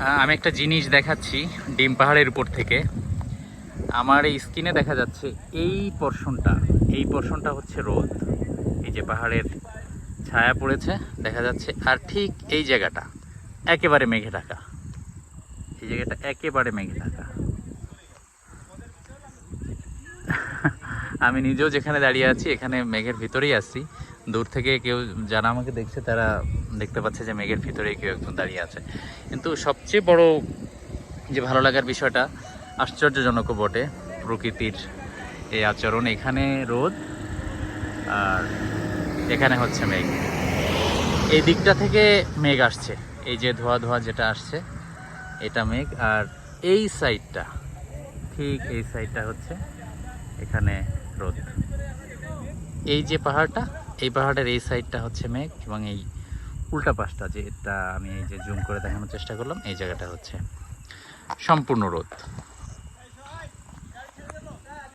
আমি একটা জিনিস দেখাচ্ছি ডিম পাহাড়ের উপর থেকে। আমার এই স্কিনে দেখা যাচ্ছে এই পর্ষণটা এই পর্ষণটা হচ্ছে রোদ। এই যে পাহাড়ের ছায়া পড়েছে, দেখা যাচ্ছে। আর ঠিক এই জায়গাটা, একেবারে মেঘে ঢাকা। এই জায়গাটা একেবারে মেঘে ঢাকা। আমি নিজেও যেখানে দাঁড়িয়ে আছি, এখানে মেঘের ভিতরেই আছি। দূর থেকে কেউ যারা আমাকে দেখছে, তারা দেখতে পাচ্ছে যে মেঘের ভিতরে কেউ একজন দাঁড়িয়ে আছে। কিন্তু সবচেয়ে বড় যে ভালো লাগার বিষয়টা আশ্চর্যজনকও বটে প্রকৃতির এই আচরণ। এখানে রোদ আর এখানে হচ্ছে মেঘ। এই দিকটা থেকে মেঘ আসছে। এই যে ধোয়া ধোয়া যেটা আসছে, এটা মেঘ। আর এই সাইডটা ঠিক এই সাইডটা হচ্ছে এখানে রোদ। এই যে পাহাড়টা, এই পাহাড়ের এই সাইডটা হচ্ছে মেঘ এবং এই উল্টা পাশটা যেটা আমি এই যে জুম করে দেখানোর চেষ্টা করলাম, এই জায়গাটা হচ্ছে সম্পূর্ণ রোদ।